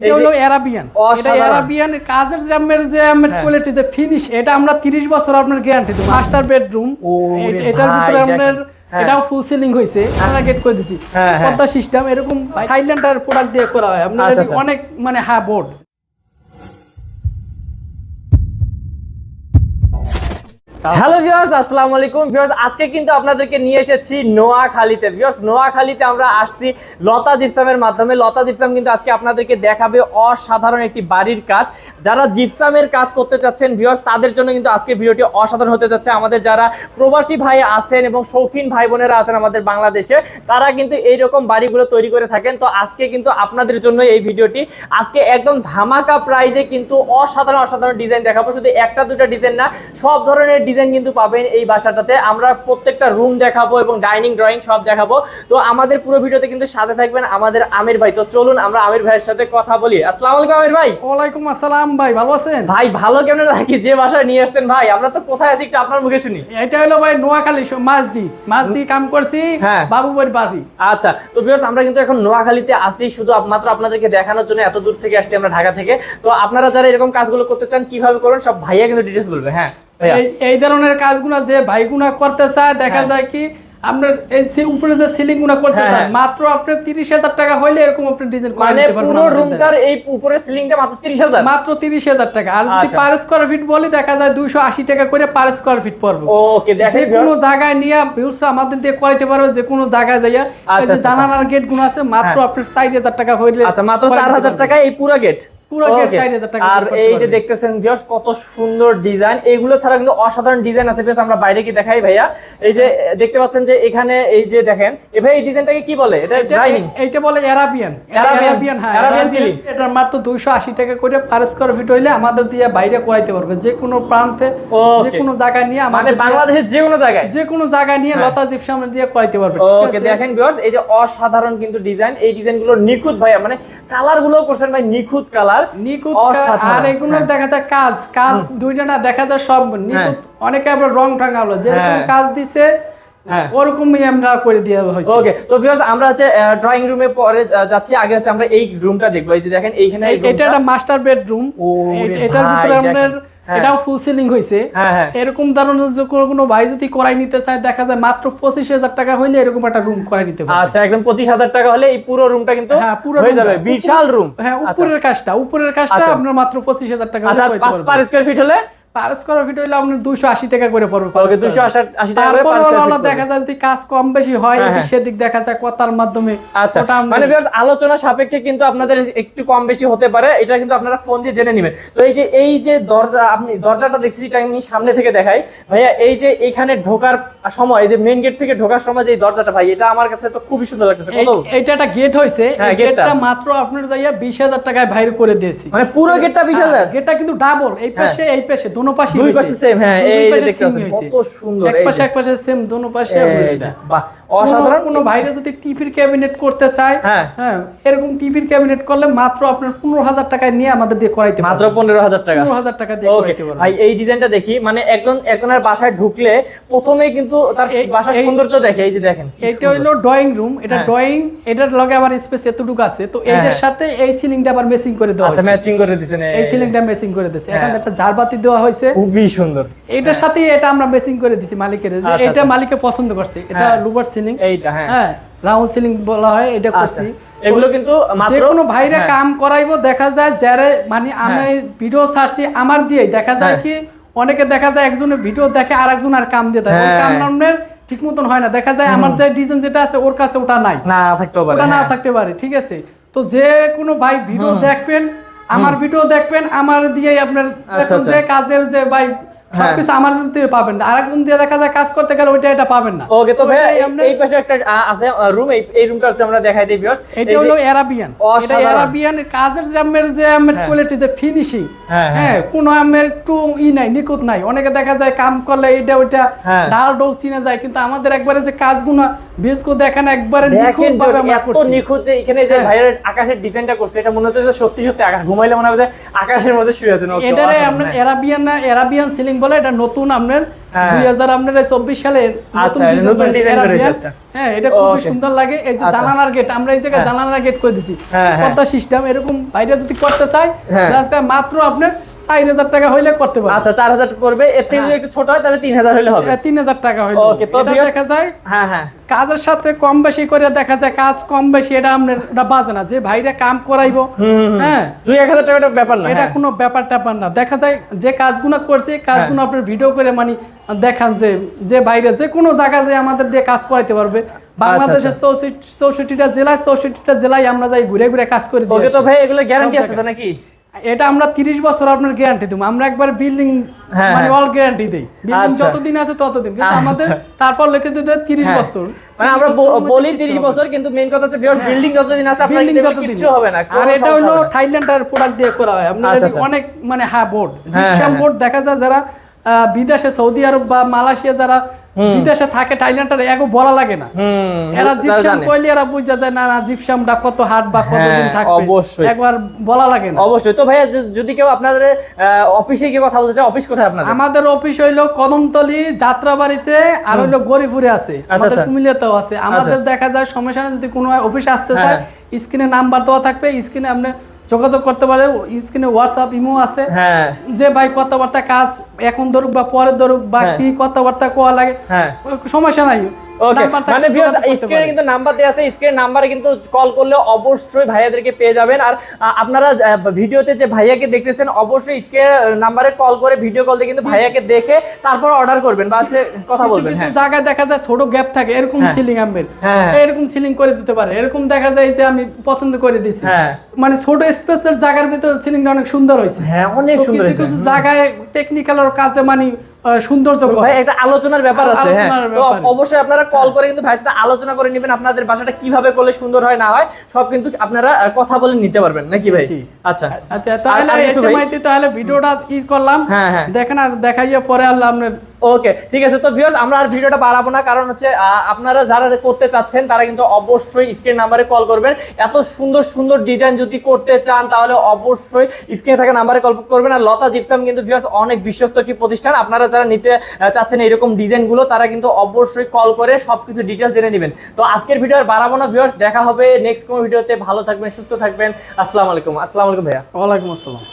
এটা হলো অ্যারাবিয়ান এটা অ্যারাবিয়ান কাজের যে যে আমের হ্যাঁ। কোয়ালিটি যে ফিনিশ এটা আমরা 30 বছর আপনার গ্যারান্টি দেব মাস্টার বেডরুম এটার ভিতরে আপনার। হ্যাঁ। এটাও ফুল সিলিং হয়েছে আমরা গেট করে দিছি হ্যাঁ, হ্যাঁ। পর্দা সিস্টেম এরকম থাইল্যান্ডের প্রোডাক্ট দিয়ে করা হয় আপনার আচ্ছা, আচ্ছা। অনেক মানে হ্যাঁ বোর্ড হ্যালো ভিউয়ার্স আসসালামু আলাইকুম। ভিউয়ার্স আজকে কিন্তু আপনাদেরকে নিয়ে এসেছি নোয়াখালীতে। ভিউয়ার্স নোয়াখালীতে আমরা আসছি লতা জিপসামের মাধ্যমে। লতা জিপসাম কিন্তু আজকে আপনাদেরকে দেখাবে অসাধারণ একটি বাড়ির কাজ। যারা জিপসামের কাজ করতে চাচ্ছেন ভিউয়ার্স তাদের জন্য কিন্তু আজকে ভিডিওটি অসাধারণ হতে যাচ্ছে। আমাদের যারা প্রবাসী ভাই আছেন এবং শৌখিন ভাই বোনেরা আছেন আমাদের বাংলাদেশে, তারা কিন্তু এই রকম বাড়িগুলো তৈরি করে থাকেন। তো আজকে কিন্তু আপনাদের জন্য এই ভিডিওটি আজকে একদম ধামাকা প্রাইজে কিন্তু অসাধারণ অসাধারণ ডিজাইন দেখাবো। শুধু একটা দুটো ডিজাইন না, সব ধরনের ডিজাইন কিন্তু পাবেন এই বাসাটাতে। আমরা প্রত্যেকটা রুম দেখাবো এবং ডাইনিং ড্রয়িং সব দেখাবো। তো আমাদের পুরো ভিডিওতে কিন্তু সাথে থাকবেন আমাদের আমির ভাই। তো চলুন আমরা আমির ভাইয়ের সাথে কথা বলি। আসসালামু আলাইকুম আমির ভাই। ওয়ালাইকুম আসসালাম ভাই ভালো আছেন? ভাই ভালো কেমন রাখি যে বাসায় নিয়ে আসছেন ভাই আমরা তো কোথায় আছি একটু আপনার মুখে শুনি। এটা হলো ভাই নোয়াখালী মাছদি। মাছদি কাম করছি হ্যাঁ। বাবুবাড়ির বাড়ি। আচ্ছা তো ভিউয়ার্স আমরা কিন্তু এখন নোয়াখালীতে আসি শুধু মাত্র আপনাদেরকে দেখানোর জন্য এত দূর থেকে আসছি আমরা ঢাকা থেকে। তো আপনারা যারা এরকম কাজগুলো করতে চান কীভাবে করবেন সব ভাইয়া কিন্তু ডিটেলস বলবে হ্যাঁ। এই ধরনের কাজগুলো যে ভাইগুনা করতে চায় দেখা হ্যাঁ। যায় কি আপনার এই উপরে যে সিলিং করতে হ্যাঁ, হ্যাঁ। মাত্র আপনার তিরিশ হাজার টাকা হইলে এরকম আপনি ডিজাইন করে মানে নিতে পারবেন পুরো আমাদের রুমটার এই উপরে সিলিংটা মাত্র 30000 মাত্র তিরিশ হাজার টাকা। আর যদি আচ্ছা। পার স্কোয়ার ফিট বলি দেখা যায় দুইশো আশি টাকা করে পার স্কোয়ার ফিট পড়বে। ওকে যে কোনো জায়গায় নিয়ে ভিউস আমাদের দিয়ে করাইতে পারবে যে কোনো জায়গায় যাইয়া। এই আচ্ছা, যে আচ্ছা, জানালার গেটগুলো আছে মাত্র। আপনার ষাট হাজার টাকা হইলে আচ্ছা মাত্র চার হাজার টাকা এই পুরো গেট পুরো gate Okay. 4000 টাকা আর এই যে দেখতেছেন ভিউয়ার্স কত সুন্দর ডিজাইন এইগুলো ছাড়া কিন্তু অসাধারণ ডিজাইন আছে বেশ আমরা বাইরে কি দেখাই ভাইয়া। এই যে দেখতে পাচ্ছেন যে এখানে এই যে দেখেন এ ভাই এই ডিজাইনটাকে কি বলে? এটা ডাইনিং বলে অ্যারাবিয়ান Arabian, অ্যারাবিয়ান হ্যাঁ ceiling। এটা মাত্র দুইশো আশি টাকা করে পার স্কোয়ার ফিট হইলে আমাদের দিয়ে বাইরে করাইতে পারবে। যে কোনো প্রান্তে. যে কোনো জায়গায় নিয়ে মানে বাংলাদেশের যে কোনো জায়গায়। যে কোনো জায়গায় নিয়ে হ্যাঁ। লতা জিপসাম দিয়ে করাইতে পারবে ওকে দেখেন ভিউয়ার্স এই যে অসাধারণ কিন্তু ডিজাইন এই ডিজাইনগুলো নিখুঁত ভাইয়া মানে কালারগুলো করছেন ভাই নিখুঁত কালার নিকুত আর এগুলো হ্যাঁ। দেখা যায় কাজ কাজ দুইটা না দেখা যায় সব নিকুত অনেকে আবার রং হলো যেরকম হ্যাঁ। কাজ দিছে হ্যাঁ। ওরকমই আমরা করে দিয়ে হয়েছে ওকে তো ভিউয়ার্স আমরা হচ্ছে ড্রয়িং রুমে পরে যাচ্ছি আগে হচ্ছে আমরা এই রুমটা দেখব এই যে দেখেন এইখানে এই এই- এটা একটা মাস্টার বেডরুম এটার ভিতরে দেখেন। হ্যাঁ। এটাও ফুল সিলিং হয়েছে হ্যাঁ হ্যাঁ। এরকম ধরনের যে কোনো কোনো ভাই যদি করাই নিতে চায় দেখা যায় মাত্র পঁচিশ হাজার টাকা হইলে এরকম একটা রুম করাই নিতে পারে আচ্ছা একদম পঁচিশ হাজার টাকা হলে এই পুরো রুমটা কিন্তু হ্যাঁ পুরো হয়ে যাবে। বিশাল রুম হ্যাঁ উপরের কাজটা উপরের কাজটা আচ্ছা। আপনার মাত্র পঁচিশ হাজার টাকা আচ্ছা পার স্কোয়ার ফিট হলে? পার স্কোয়ার ফিট হইলে আপনার দুশো আশি টাকা করে পড়বে দুশো আশি টাকা দেখা যায় যদি কাজ কম বেশি হয় হ্যাঁ, হ্যাঁ। সেদিক দেখা যায় কথার মাধ্যমে। আচ্ছা মানে আলোচনা সাপেক্ষে কিন্তু আপনাদের একটু কম বেশি হতে পারে এটা কিন্তু আপনারা ফোন দিয়ে জেনে নেবেন। তো এই যে এই যে দরজা আপনি দরজাটা দেখছি এটা আমি সামনে থেকে দেখাই। ভাইয়া এই যে এখানে ঢোকার সময় যে মেইন গেট থেকে ঢোকার সময় যে দরজাটা ভাই এটা আমার কাছে তো খুবই সুন্দর লাগতেছে কত এই- একটা গেট হয়েছে হ্যাঁ, গেটটা। গেটটা মাত্র আপনার যাইয়া বিশ হাজার টাকায় বাইরে করে দিয়েছি। মানে পুরো গেটটা বিশ হাজার? গেটটা কিন্তু ডাবল এই পাশে এই পাশে দোনো পাশে দুই পাশে সেম হ্যাঁ এই দেখতে পাচ্ছেন কত সুন্দর এক পাশে এক পাশে সেম দোনো পাশে। বাহ। অসাধারণ কোনো ভাইরা যদি টিভির ক্যাবিনেট করতে চায় হ্যাঁ। হ্যাঁ এরকম টিভির ক্যাবিনেট করলে মাত্র আপনার পনেরো হাজার টাকায় নিয়ে আমাদের দিয়ে করাইতে মাত্র পনেরো হাজার টাকা পনেরো হাজার টাকা দিয়ে করাইতে ভাই এই ডিজাইনটা দেখি মানে একজন একজনের বাসায় ঢুকলে প্রথমেই কিন্তু তার বাসার সৌন্দর্য দেখে এই যে দেখেন সুন্দর। হইল ড্রয়িং রুম এটা হ্যাঁ। ড্রয়িং এটার লগে আবার স্পেস এতটুকু আছে তো এইটার হ্যাঁ। সাথে এই সিলিংটা আবার মেসিং করে দেওয়া আচ্ছা হয়েছে ম্যাচিং করে দিছেন এই সিলিংটা মেসিং করে দিয়েছে এখানে হ্যাঁ। একটা ঝাড়বাতি দেওয়া হয়েছে খুবই সুন্দর এটার সাথে এটা আমরা মেসিং করে দিছি মালিকের আচ্ছা, এটা আচ্ছা। মালিকে পছন্দ করছে এটা হ্যাঁ। লুবার সিলিং এইটা হ্যাঁ। হ্যাঁ রাউন্ড সিলিং বলা হয় এটা আচ্ছা। করছি। এগুলো কিন্তু যে কোনো ভাইরা হ্যাঁ। কাম করাইবো দেখা যায় যারা মানে আমি ভিডিও ছাড়ছি আমার দিয়ে দেখা যায় হ্যাঁ। কি অনেকে দেখা যায় একজনের ভিডিও দেখে আর একজন আর কাম দিয়ে দেয়। হ্যাঁ। কাম নামের ঠিক মতন হয় না। দেখা যায় আমার যে ডিজাইন যেটা আছে ওর কাছে ওটা নাই। না থাকতেও পারে ওটা না হ্যাঁ। থাকতে পারে ঠিক আছে? তো যে কোনো ভাই ভিডিও দেখবেন আমার ভিডিও দেখবেন আমার দিয়ে আপনার আচ্ছা, যে কাজের যে ভাই হ্যাঁ। সবকিছু আমার দিয়ে পাবেন না আরেকজন দিয়ে দেখা যায় কাজ করতে গেলে ওইটা এটা পাবেন না ওকে তো ভাই এই পাশে একটা আছে রুম এই রুমটা একটু আমরা দেখাই দিই ভিউয়ার্স এটা হলো অ্যারাবিয়ান এটা অ্যারাবিয়ান কাজের যে আমের যে আমের হ্যাঁ। কোয়ালিটি যে ফিনিশিং হ্যাঁ, হ্যাঁ। হ্যাঁ আমের একটু ই নাই নিখুঁত নাই অনেকে দেখা যায় কাম করলে এটা ওইটা হ্যাঁ। ডাল ডোল চিনা যায় কিন্তু আমাদের একবারে যে কাজগুলো দেখেন একবারে নিখুঁত ভাবে আমরা এত নিখুঁত যে এখানে যে হ্যাঁ। ভাইয়ের আকাশের ডিজাইনটা করছে এটা মনে হচ্ছে যে সত্যি সত্যি আকাশ ঘুমাইলে মনে হবে আকাশের মধ্যে শুয়ে আছেন এটারে আমরা হ্যাঁ। অ্যারাবিয়ান না অ্যারাবিয়ান সিলিং বলে এটা নতুন আপনার হ্যাঁ। দুই হাজার আপনার চব্বিশ সালে আচ্ছা, আচ্ছা। হ্যাঁ এটা খুবই সুন্দর লাগে এই যে আচ্ছা। জানালার গেট আমরা এই জায়গায় জানানার জানালার গেট করে দিছি হ্যাঁ, হ্যাঁ। সিস্টেম এরকম বাইরে যদি করতে চাই হ্যাঁ। আজকে মাত্র আপনার চার হাজার টাকা হইলে করতে পারবে। আচ্ছা চার হাজার পড়বে। এর থেকে যদি একটু ছোট হয় তাহলে তিন হাজার হলে হবে। তিন হাজার টাকা হইলে Okay, তো দেখা যায় হ্যাঁ হ্যাঁ। কাজের সাথে কম বেশি করে দেখা যায় কাজ কম বেশি এটা বাজে না। যে ভাইরা কাম করাইবো। হ্যাঁ। দুই এক হাজার টাকাটা ব্যাপার না এটা হ্যাঁ। কোনো ব্যাপার ট্যাপার না। দেখা যায় যে কাজগুলো করছে কাজগুলো আপনার ভিডিও করে মানে দেখান যে যে বাইরে যে কোনো জায়গায় যে আমাদের দিয়ে কাজ করাইতে পারবে। আচ্ছা, বাংলাদেশের চৌষট্টি চৌষট্টিটা জেলায় চৌষট্টিটা জেলায় আমরা যাই ঘুরে ঘুরে কাজ করে ওকে তো ভাই এগুলো গ্যারান্টি আছে নাকি? এটা আমরা তিরিশ বছর আপনার গ্যারান্টি দেবো আমরা একবার বিল্ডিং হ্যাঁ, মানে হ্যাঁ। অল গ্যারান্টি দিই বিল্ডিং আচ্ছা। যতদিন আছে ততদিন কিন্তু আচ্ছা। আমাদের তারপর লিখে দিতে তিরিশ হ্যাঁ। বছর মানে আমরা 30 বলি কিছু তিরিশ হবে না। বছর কিন্তু মেইন কথা হচ্ছে বিল্ডিং যতদিন আছে আপনার যতদিন কিচ্ছু হবে না আর এটা হলো। থাইল্যান্ডের প্রোডাক্ট দিয়ে করা হয় আপনার আচ্ছা। অনেক মানে হ্যাঁ বোর্ড হ্যাঁ, জিপসাম হ্যাঁ। বোর্ড দেখা যায় যারা বিদেশে সৌদি আরব বা মালয়েশিয়া যারা বিদেশে থাকে থাইল্যান্ডের এগো বলা লাগে না। এরা তারা জিপসাম কইলে এরা বুঝা যায় না না জিপসামটা কত হাট বা কতদিন হ্যাঁ, থাকবে। অবশ্যই। একবার বলা লাগে না। অবশ্যই। তো ভাইয়া যদি কেউ আপনাদের অফিসে গিয়ে কথা বলতে চায় অফিস কোথায় আপনাদের? আমাদের অফিস হইল কদমতলি যাত্রাবাড়িতে আর হইল গরিপুরে আছে। আমাদের আচ্ছা। কুমিল্লাতেও আছে। আমাদের দেখা যায় সমস্যা যদি কোনো অফিসে আসতে চায় হ্যাঁ। স্ক্রিনে নাম্বার দেওয়া থাকবে স্ক্রিনে আপনি যোগাযোগ করতে পারে স্ক্রিনে হোয়াটসঅ্যাপ ইমো আছে। হ্যাঁ। যে ভাই কথাবার্তা কাজ এখন ধরুক বা পরে ধরুক বা হ্যাঁ। কি কথাবার্তা কোয়া লাগে হ্যাঁ। সমস্যা নাই। ওকে মানে স্ক্রিনে কিন্তু নাম্বার দেওয়া আছে স্ক্রিন নাম্বারে কিন্তু কল করলে অবশ্যই ভাইয়াদেরকে পেয়ে যাবেন। আর আপনারা ভিডিওতে যে ভাইয়াকে দেখতেছেন অবশ্যই স্ক্রিন নাম্বারে কল করে ভিডিও কল দিয়ে কিন্তু ভাইয়াকে দেখে তারপর অর্ডার করবেন বা কথা বলবেন কিছু হ্যাঁ। জায়গায় দেখা যায় ছোট গ্যাপ থাকে এরকম হ্যাঁ। সিলিং আনবেন। হ্যাঁ। এরকম সিলিং করে দিতে পারে। এরকম দেখা যায় যে আমি পছন্দ করে দিছি। হ্যাঁ। মানে ছোট স্পেসের জায়গার ভিতরে সিলিংটা অনেক সুন্দর হয়েছে। হ্যাঁ অনেক সুন্দর কিছু। কিছু জায়গায় টেকনিক্যাল কাজে মানে সৌন্দর্য ভাই একটা আলোচনার ব্যাপার আছে হ্যাঁ। তো অবশ্যই আপনারা কল করে কিন্তু ভাইয়ের সাথে আলোচনা করে নেবেন আপনাদের বাসাটা কীভাবে করলে সুন্দর হয় না হয় সব কিন্তু আপনারা কথা বলে নিতে পারবেন নাকি ভাই? আচ্ছা। আচ্ছা তাহলে? তাহলে ভিডিওটা ই করলাম। হ্যাঁ, হ্যাঁ। দেখেন আর দেখাইয়া পরে আল্লাহ আপনার ওকে ঠিক আছে। তো ভিউয়ার্স আমরা আর ভিডিওটা বাড়াবো না, কারণ হচ্ছে আপনারা যারা করতে চাচ্ছেন, তারা কিন্তু অবশ্যই স্ক্রিন নাম্বারে কল করবেন। এত সুন্দর সুন্দর ডিজাইন যদি করতে চান, তাহলে অবশ্যই স্ক্রিনে থাকা নাম্বারে কল করবেন। আর লতা জিপসাম কিন্তু ভিউয়ার্স অনেক বিশ্বস্ত একটি প্রতিষ্ঠান। আপনারা যারা নিতে চাচ্ছেন এরকম ডিজাইনগুলো তারা কিন্তু অবশ্যই কল করে সবকিছু ডিটেলস জেনে নেবেন। তো আজকের ভিডিও আর বাড়াবো না ভিউয়ার্স দেখা হবে নেক্সট কোনো ভিডিওতে ভালো থাকবেন, সুস্থ থাকবেন। আসসালামু আলাইকুম। আসসালামু আলাইকুম ভাইয়া। ওয়ালাইকুম আসসালাম।